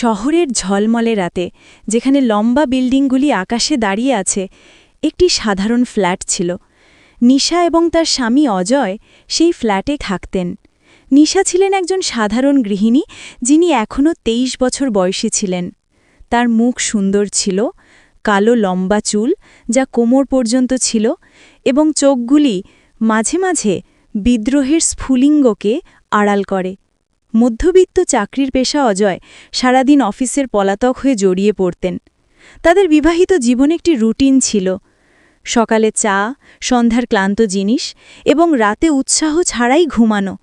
শহরের ঝলমলে রাতে, যেখানে লম্বা বিল্ডিংগুলি আকাশে দাঁড়িয়ে আছে, একটি সাধারণ ফ্ল্যাট ছিল। নিশা এবং তার স্বামী অজয় সেই ফ্ল্যাটে থাকতেন। নিশা ছিলেন একজন সাধারণ গৃহিণী, যিনি এখনও তেইশ বছর বয়সী ছিলেন। তার মুখ সুন্দর ছিল, কালো লম্বা চুল, যা কোমর পর্যন্ত ছিল, এবং চোখগুলি মাঝে মাঝে বিদ্রোহের স্ফুলিঙ্গকে আড়াল করে। মধ্যবিত্ত চাকরির পেশা অজয় সারাদিন অফিসের পলাতক হয়ে জড়িয়ে পড়তেন। তাদের বিবাহিত জীবন একটি রুটিন ছিল। সকালে চা, সন্ধ্যার ক্লান্ত জিনিস এবং রাতে উৎসাহ ছাড়াই ঘুমানো।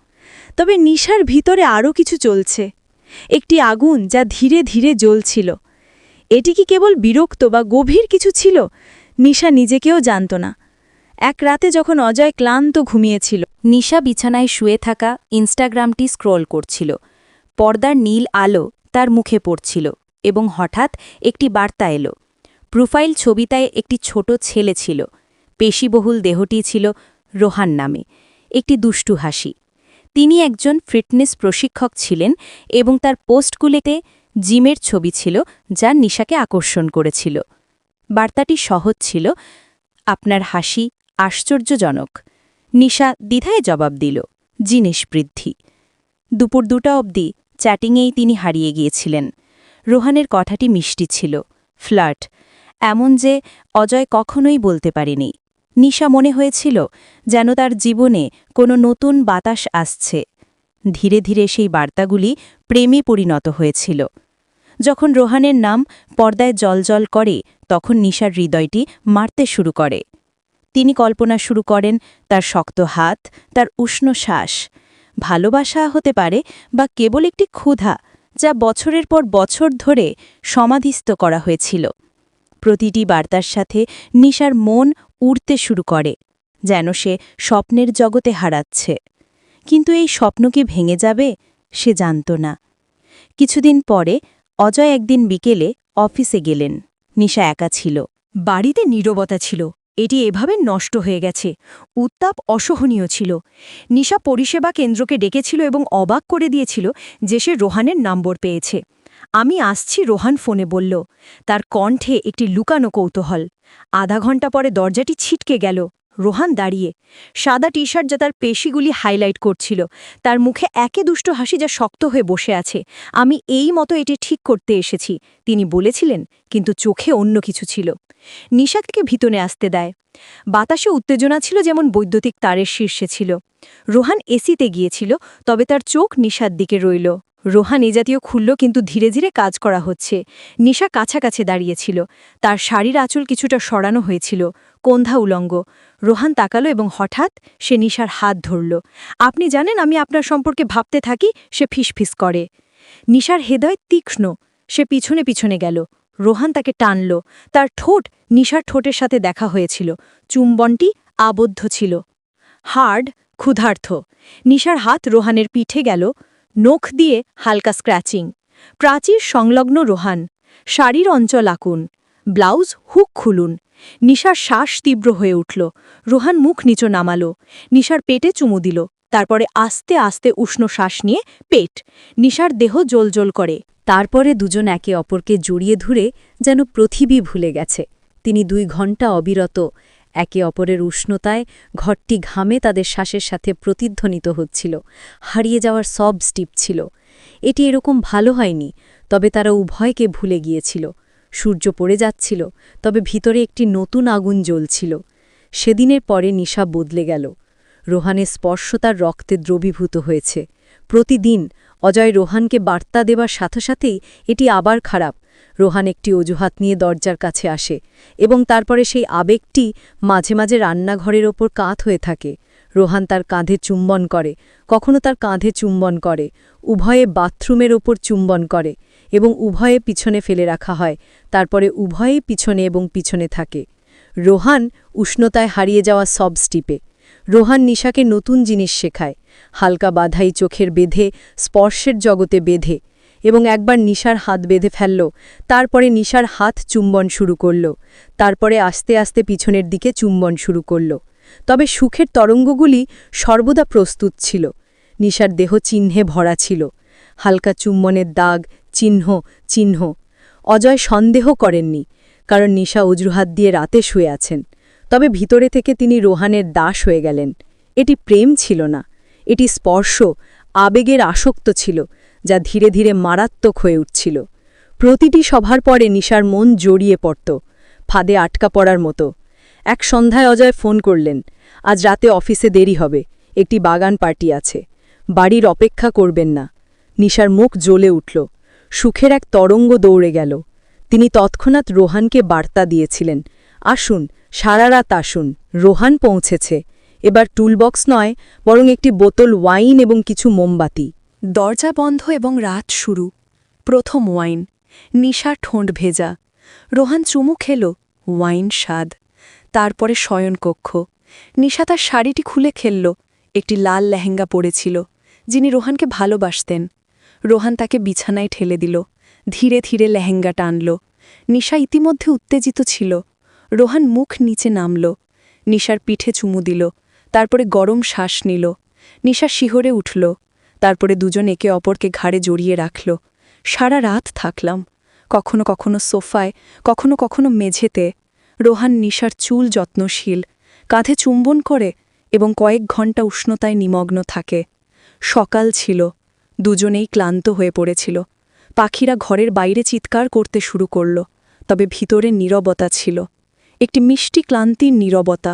তবে নিশার ভিতরে আরও কিছু চলছে। একটি আগুন যা ধীরে ধীরে জ্বলছিল। এটি কি কেবল বিরক্ত বা গভীর কিছু ছিল? নিশা নিজেকেও জানত না। এক রাতে যখন অজয় ক্লান্ত ঘুমিয়েছিল, নিশা বিছানায় শুয়ে থাকা ইনস্টাগ্রামটি স্ক্রোল করছিল। পর্দার নীল আলো তার মুখে পড়ছিল এবং হঠাৎ একটি বার্তা এলো। প্রোফাইল ছবিতায় একটি ছোট ছেলে ছিল। পেশিবহুল দেহটি ছিল রোহান নামে, একটি দুষ্টু হাসি। তিনি একজন ফিটনেস প্রশিক্ষক ছিলেন এবং তার পোস্টগুলিতে জিমের ছবি ছিল যা নিশাকে আকর্ষণ করেছিল। বার্তাটি সহজ ছিল, আপনার হাসি আশ্চর্যজনক। নিশা দ্বিধায় জবাব দিল, জিনিস বৃদ্ধি। দুপুর দুটা অবধি চ্যাটিংয়েই তিনি হারিয়ে গিয়েছিলেন। রোহানের কথাটি মিষ্টি ছিল, ফ্লার্ট, এমন যে অজয় কখনোই বলতে পারেনি। নিশা মনে হয়েছিল যেন তার জীবনে কোনো নতুন বাতাস আসছে। ধীরে ধীরে সেই বার্তাগুলি প্রেমে পরিণত হয়েছিল। যখন রোহানের নাম পর্দায় জলজল করে, তখন নিশার হৃদয়টি মারতে শুরু করে। তিনি কল্পনা শুরু করেন তার শক্ত হাত, তার উষ্ণ শ্বাস। ভালোবাসা হতে পারে বা কেবল একটি ক্ষুধা, যা বছরের পর বছর ধরে সমাধিস্থ করা হয়েছিল। প্রতিটি বার্তার সাথে নিশার মন উড়তে শুরু করে, যেন সে স্বপ্নের জগতে হারাচ্ছে। কিন্তু এই স্বপ্ন কি ভেঙে যাবে, সে জানত না। কিছুদিন পরে অজয় একদিন বিকেলে অফিসে গেলেন। নিশা একা ছিল, বাড়িতে নীরবতা ছিল এটি এভাবে নষ্ট হয়ে গেছে। উত্তাপ অসহনীয় ছিল। নিশা পরিষেবা কেন্দ্রকে ডেকেছিল এবং অবাক করে দিয়েছিল যে সে রোহানের নম্বর পেয়েছে। আমি আসছি, রোহান ফোনে বলল। তার কণ্ঠে একটি লুকানো কৌতূহল। আধা ঘণ্টা পরে দরজাটি ছিটকে গেল। রোহান দাঁড়িয়ে সাদা টি শার্ট যা তার পেশিগুলি হাইলাইট করছিল, তার মুখে একে দুষ্ট হাসি যা শক্ত হয়ে বসে আছে। আমি এই মতো এটি ঠিক করতে এসেছি, তিনি বলেছিলেন, কিন্তু চোখে অন্য কিছু ছিল। নিশাকে ভিতরে আসতে দেয়। বাতাসে উত্তেজনা ছিল যেমন বৈদ্যুতিক তারের শীর্ষে ছিল। রোহান এসিতে গিয়েছিল, তবে তার চোখ নিশার দিকে রইল। রোহান এ জাতীয় খুলল কিন্তু ধীরে ধীরে কাজ করা হচ্ছে। নিশা কাছাকাছি দাঁড়িয়েছিল। তার শাড়ির আঁচল কিছুটা সরানো হয়েছিল। কন্ধা উলঙ্গ। রোহান তাকালো এবং হঠাৎ সে নিশার হাত ধরল। আপনি জানেন আমি আপনার সম্পর্কে ভাবতে থাকি, সে ফিসফিস করে। নিশার হৃদয় তীক্ষ্ণ। সে পিছনে পিছনে গেল। রোহান তাকে টানল। তার ঠোঁট নিশার ঠোঁটের সাথে দেখা হয়েছিল। চুম্বনটি আবদ্ধ ছিল। হার্ড, ক্ষুধার্থ। নিশার হাত রোহানের পিঠে গেল। নখ দিয়ে হালকা স্ক্র্যাচিং প্রাচীর সংলগ্ন রোহান। শাড়ির অঞ্চল আঁকুন। ব্লাউজ হুক খুলুন। নিশার শ্বাস তীব্র হয়ে উঠল। রোহান মুখ নিচো নামালো। নিশার পেটে চুমু দিল। তারপরে আস্তে আস্তে উষ্ণ শ্বাস নিয়ে পেট। নিশার দেহ জলজল করে। তারপরে দুজন একে অপরকে জড়িয়ে ধরে যেন পৃথিবী ভুলে গেছে। তিনি দুই ঘণ্টা অবিরত একে অপরের উষ্ণতায় ঘরটি ঘামে তাদের শ্বাসের সাথে প্রতিধ্বনিত হচ্ছিল। হারিয়ে যাওয়ার সব স্টিপ ছিল। এটি এরকম ভালো হয়নি, তবে তারা উভয়কে ভুলে গিয়েছিল। সূর্য পড়ে যাচ্ছিল, তবে ভিতরে একটি নতুন আগুন জ্বলছিল। সেদিনের পরে নিশা বদলে গেল। রোহানের স্পর্শ তার রক্তে দ্রবীভূত হয়েছে। প্রতিদিন অজয় রোহানকে বার্তা দেবার সাথে সাথেই এটি আবার খারাপ। রোহান একটি অজুহাত নিয়ে দরজার কাছে আসে এবং তারপরে সেই আবেগটি মাঝে মাঝে রান্নাঘরের ওপর কাত হয়ে থাকে। রোহান তার কাঁধে চুম্বন করে। কখনো তার কাঁধে চুম্বন করে। উভয়ে বাথরুমের ওপর চুম্বন করে এবং উভয়ে পিছনে ফেলে রাখা হয়। তারপরে উভয়ে পিছনে এবং পিছনে থাকে। রোহান উষ্ণতায় হারিয়ে যাওয়া সব স্টিপে। রোহান নিশাকে নতুন জিনিস শেখায়। হালকা বাধাই চোখের বেঁধে, স্পর্শের জগতে বেঁধে। এবং একবার নিশার হাত বেঁধে ফেলল। তারপরে নিশার হাত চুম্বন শুরু করল। তারপরে আস্তে আস্তে পিছনের দিকে চুম্বন শুরু করল। তবে সুখের তরঙ্গগুলি সর্বদা প্রস্তুত ছিল। নিশার দেহ চিহ্নে ভরা ছিল। হালকা চুম্বনের দাগ, চিহ্ন চিহ্ন। অজয় সন্দেহ করেননি, কারণ নিশা অজুহাত দিয়ে রাতে শুয়ে আছেন। তবে ভিতরে থেকে তিনি রোহানের দাস হয়ে গেলেন। এটি প্রেম ছিল না। এটি স্পর্শ, আবেগের আসক্ত ছিল। যা ধীরে ধীরে মারাত্মক হয়ে উঠছিল। প্রতিটি সভার পরে নিশার মন জড়িয়ে পড়ত, ফাঁদে আটকা পড়ার মতো। এক সন্ধ্যায় অজয় ফোন করলেন, আজ রাতে অফিসে দেরি হবে, একটি বাগান পার্টি আছে, বাড়ির অপেক্ষা করবেন না। নিশার মুখ জ্বলে উঠল, সুখের এক তরঙ্গ দৌড়ে গেল। তিনি তৎক্ষণাৎ রোহানকে বার্তা দিয়েছিলেন, আসুন, সারা রাত আসুন, রোহান পৌঁছেছে। এবার টুলবক্স নয়, বরং একটি বোতল ওয়াইন এবং কিছু মোমবাতি। দরজা বন্ধ এবং রাত শুরু। প্রথম ওয়াইন। নিশা ঠোঁট ভেজা। রোহান চুমু খেল। ওয়াইন স্বাদ। তারপরে শয়নকক্ষ। নিশা তার শাড়িটি খুলে খেলল। একটি লাল লেহেঙ্গা পরেছিল, যিনি রোহানকে ভালোবাসতেন। রোহান তাকে বিছানায় ঠেলে দিল। ধীরে ধীরে লেহেঙ্গা টানল। নিশা ইতিমধ্যে উত্তেজিত ছিল। রোহান মুখ নিচে নামল। নিশার পিঠে চুমু দিল। তারপরে গরম শ্বাস নিল। নিশা শিহরে উঠল। তারপরে দুজন একে অপরকে ঘাড়ে জড়িয়ে রাখল। সারা রাত থাকলাম। কখনো কখনো সোফায়, কখনো কখনো মেঝেতে। রোহান নিশার চুল যত্নশীল, কাঁধে চুম্বন করে এবং কয়েক ঘণ্টা উষ্ণতায় নিমগ্ন থাকে। সকাল ছিল। দুজনেই ক্লান্ত হয়ে পড়েছিল। পাখিরা ঘরের বাইরে চিৎকার করতে শুরু করল, তবে ভিতরে নীরবতা ছিল। একটি মিষ্টি ক্লান্তির নীরবতা।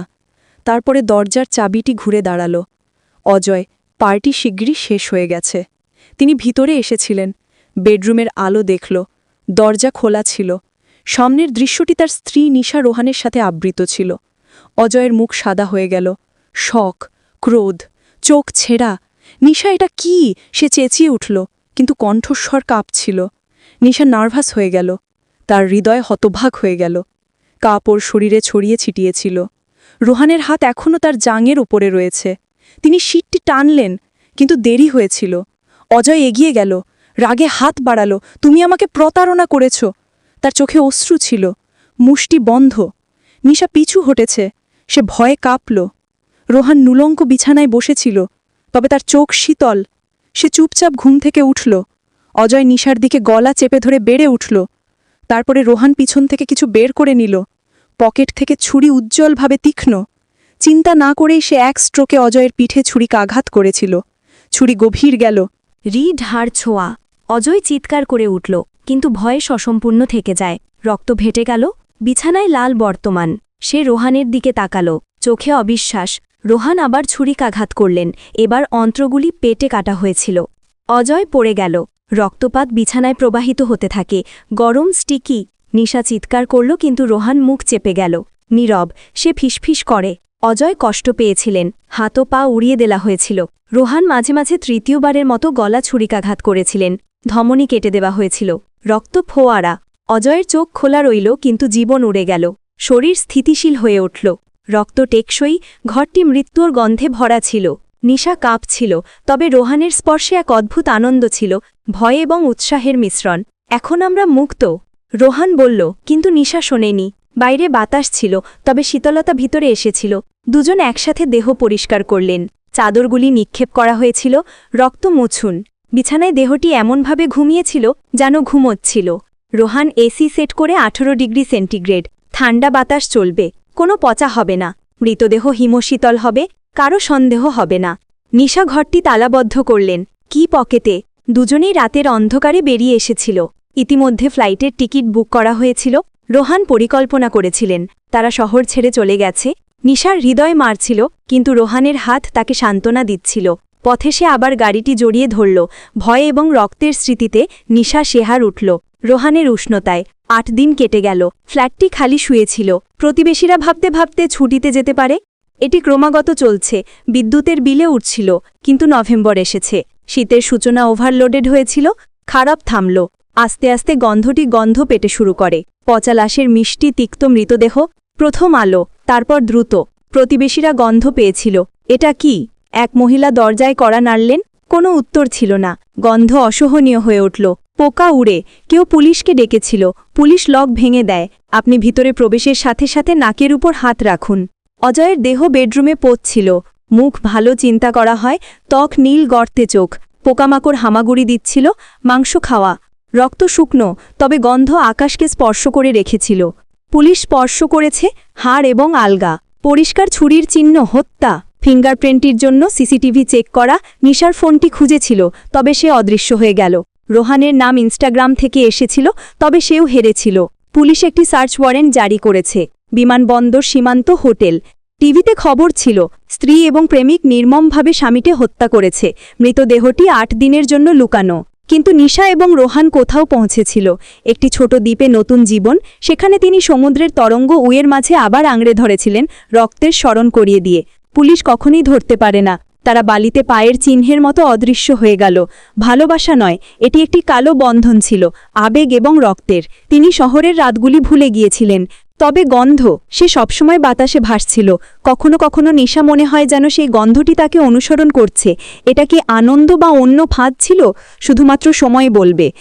তারপরে দরজার চাবিটি ঘুরে দাঁড়াল। অজয় পার্টি শিগগিরই শেষ হয়ে গেছে। তিনি ভিতরে এসেছিলেন। বেডরুমের আলো দেখল। দরজা খোলা ছিল। সামনের দৃশ্যটি তার স্ত্রী নিশা রোহানের সাথে আবৃত ছিল। অজয়ের মুখ সাদা হয়ে গেল। শখ, ক্রোধ, চোখ ছেঁড়া। নিশা এটা কি? সে চেঁচিয়ে উঠল, কিন্তু কণ্ঠস্বর কাঁপছিল। নিশা নার্ভাস হয়ে গেল। তার হৃদয় হতভাগ হয়ে গেল। কাপড় শরীরে ছড়িয়ে ছিটিয়েছিল। রোহানের হাত এখনও তার জাঙের ওপরে রয়েছে। তিনি শীতটি টানলেন, কিন্তু দেরি হয়েছিল। অজয় এগিয়ে গেল, রাগে হাত বাড়ালো, তুমি আমাকে প্রতারণা করেছ। তার চোখে অশ্রু ছিল। মুষ্টি বন্ধ। নিশা পিছু হটেছে। সে ভয়ে কাঁপল। রোহান নুলঙ্ক বিছানায় বসেছিল, তবে তার চোখ শীতল। সে চুপচাপ ঘুম থেকে উঠল। অজয় নিশার দিকে গলা চেপে ধরে বেড়ে উঠল। তারপরে রোহান পিছন থেকে কিছু বের করে নিল। পকেট থেকে ছুরি উজ্জ্বলভাবে তীক্ষ্ণ। চিন্তা না করেই সে এক স্ট্রোকে অজয়ের পিঠে ছুরিকে আঘাত করেছিল। ছুরি গভীর গেল। রিড হাড় ছোঁয়া। অজয় চিৎকার করে উঠল, কিন্তু ভয়ে সসম্পূর্ণ থেকে যায়। রক্ত ভেটে গেল, বিছানায় লাল বর্তমান। সে রোহানের দিকে তাকালো, চোখে অবিশ্বাস। রোহান আবার ছুরিকাঘাত করলেন, এবার অন্ত্রগুলি পেটে কাটা হয়েছিল। অজয় পড়ে গেল, রক্তপাত বিছানায় প্রবাহিত হতে থাকে। গরম, স্টিকি। নিশা চিৎকার করল, কিন্তু রোহান মুখ চেপে গেল। নীরব, সে ফিসফিস করে। অজয় কষ্ট পেয়েছিলেন হাত পা উড়িয়ে দেলা হয়েছিল। রোহান মাঝে মাঝে তৃতীয়বারের মতো গলা ছুরিকাঘাত করেছিলেন, ধমনী কেটে দেওয়া হয়েছিল। রক্ত ফোয়ারা। অজয়ের চোখ খোলা রইল কিন্তু জীবন উড়ে গেল। শরীর স্থিতিশীল হয়ে উঠল। রক্ত টেকসই, ঘরটি মৃত্যুর গন্ধে ভরা ছিল। নিশা কাঁপছিল, তবে রোহানের স্পর্শে এক অদ্ভুত আনন্দ ছিল, ভয় এবং উৎসাহের মিশ্রণ। এখন আমরা মুক্ত। রোহান বলল, কিন্তু নিশা শোনেনি। বাইরে বাতাস ছিল, তবে শীতলতা ভিতরে এসেছিল। দুজন একসাথে দেহ পরিষ্কার করলেন। চাদরগুলি নিক্ষেপ করা হয়েছিল, রক্ত মুছুন। বিছানায় দেহটি এমনভাবে ঘুমিয়েছিল যেন ঘুমোচ্ছিল। রোহান এসি সেট করে আঠেরো ডিগ্রি সেন্টিগ্রেড। ঠান্ডা বাতাস চলবে, কোনো পচা হবে না। মৃতদেহ হিমশীতল হবে, কারও সন্দেহ হবে না। নিশা ঘরটি তালাবদ্ধ করলেন। কি পকেটে? দুজনেই রাতের অন্ধকারে বেরিয়ে এসেছিল। ইতিমধ্যে ফ্লাইটের টিকিট বুক করা হয়েছিল। রোহান পরিকল্পনা করেছিলেন। তারা শহর ছেড়ে চলে গেছে। নিশার হৃদয় মারছিল, কিন্তু রোহানের হাত তাকে সান্ত্বনা দিচ্ছিল। পথে সে আবার গাড়িটি জড়িয়ে ধরল। ভয় এবং রক্তের স্মৃতিতে নিশা শেহার উঠল। রোহানের উষ্ণতায় আট দিন কেটে গেল। ফ্ল্যাটটি খালি শুয়েছিল। প্রতিবেশীরা ভাবতে ভাবতে ছুটিতে যেতে পারে? এটি ক্রমাগত চলছে। বিদ্যুতের বিলে উঠছিল, কিন্তু নভেম্বর এসেছে। শীতের সূচনা ওভারলোডেড হয়েছিল। খারাপ থামল। আস্তে আস্তে গন্ধটি গন্ধ পেটে শুরু করে। পচা লাশের মিষ্টি, তিক্ত মৃতদেহ, প্রথম আলো, তারপর দ্রুত। প্রতিবেশীরা গন্ধ পেয়েছিল। এটা কি? এক মহিলা দরজায় কড়া নাড়লেন। কোনো উত্তর ছিল না। গন্ধ অসহনীয় হয়ে উঠল। পোকা উড়ে। কেউ পুলিশকে ডেকেছিল। পুলিশ লক ভেঙে দেয়। আপনি ভিতরে প্রবেশের সাথে সাথে নাকের উপর হাত রাখুন। অজয়ের দেহ বেডরুমে পচছিল মুখ ভালো চিন্তা করা হয়। ত্বক নীল গর্তে চোখ। পোকামাকড় হামাগুড়ি দিচ্ছিল। মাংস খাওয়া। রক্ত শুকনো, তবে গন্ধ আকাশকে স্পর্শ করে রেখেছিল। পুলিশ স্পর্শ করেছে হাড় এবং আলগা। পরিষ্কার ছুরির চিহ্ন হত্যা। ফিঙ্গারপ্রিন্টটির জন্য সিসিটিভি চেক করা নিশার ফোনটি খুঁজেছিল, তবে সে অদৃশ্য হয়ে গেল। রোহানের নাম ইনস্টাগ্রাম থেকে এসেছিল, তবে সেও হেরেছিল। পুলিশ একটি সার্চ ওয়ারেন্ট জারি করেছে। বিমানবন্দর সীমান্ত হোটেল। টিভিতে খবর ছিল, স্ত্রী এবং প্রেমিক নির্মমভাবে স্বামীকে হত্যা করেছে। মৃতদেহটি আট দিনের জন্য লুকানো। কিন্তু নিশা এবং রোহান কোথাও পৌঁছেছিল। একটি ছোট দ্বীপে নতুন জীবন, সেখানে তিনি সমুদ্রের তরঙ্গ উয়ের মাঝে আবার আংড়ে ধরেছিলেন রক্তের স্মরণ করিয়ে দিয়ে। পুলিশ কখনই ধরতে পারে না। তারা বালিতে পায়ের চিহ্নের মতো অদৃশ্য হয়ে গেল। ভালোবাসা নয়, এটি একটি কালো বন্ধন ছিল, আবেগ এবং রক্তের। তিনি শহরের রাতগুলি ভুলে গিয়েছিলেন। তবে গন্ধ, সে সবসময় বাতাসে ভাসছিল। কখনো কখনো নিশা মনে হয় যেন সেই গন্ধটি তাকে অনুসরণ করছে। এটা কি আনন্দ বা অন্য ফাঁদ ছিল? শুধুমাত্র সময় বলবে।